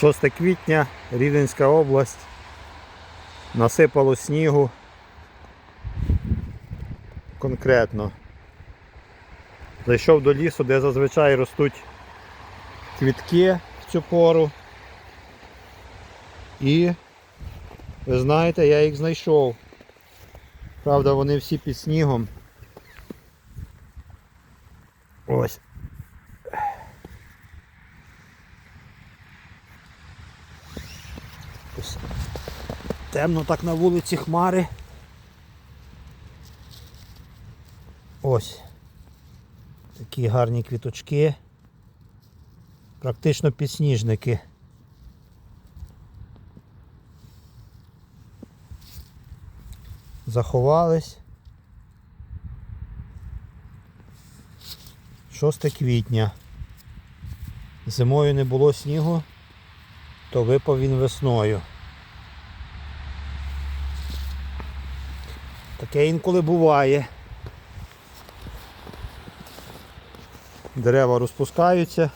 6 квітня, Рівненська область. Насипало снігу. Конкретно. Зайшов до лісу, де зазвичай ростуть квітки в цю пору. І ви знаєте, я їх знайшов. Правда, вони всі під снігом. Ось. Ось. Темно так на вулиці хмари. Ось. Такі гарні квіточки. Практично підсніжники. Заховались. 6 квітня. Зимою не було снігу, то випав він весною. Таке інколи буває. Дерева розпускаються.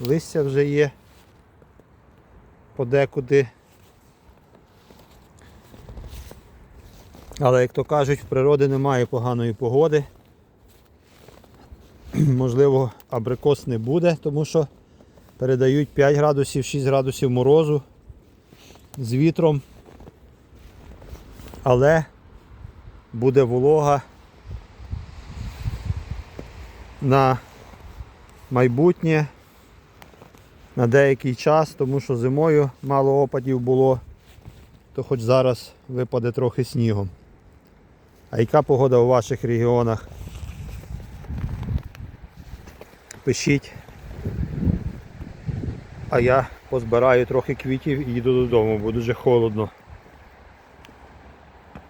Листя вже є подекуди. Але як то кажуть, в природи немає поганої погоди. Можливо, абрикос не буде, тому що передають 5 градусів, 6 градусів морозу з вітром. Але буде волога на майбутнє, на деякий час, тому що зимою мало опадів було, то хоч зараз випаде трохи снігом. А яка погода у ваших регіонах? Пишіть. А я позбираю трохи квітів і їду додому, бо дуже холодно.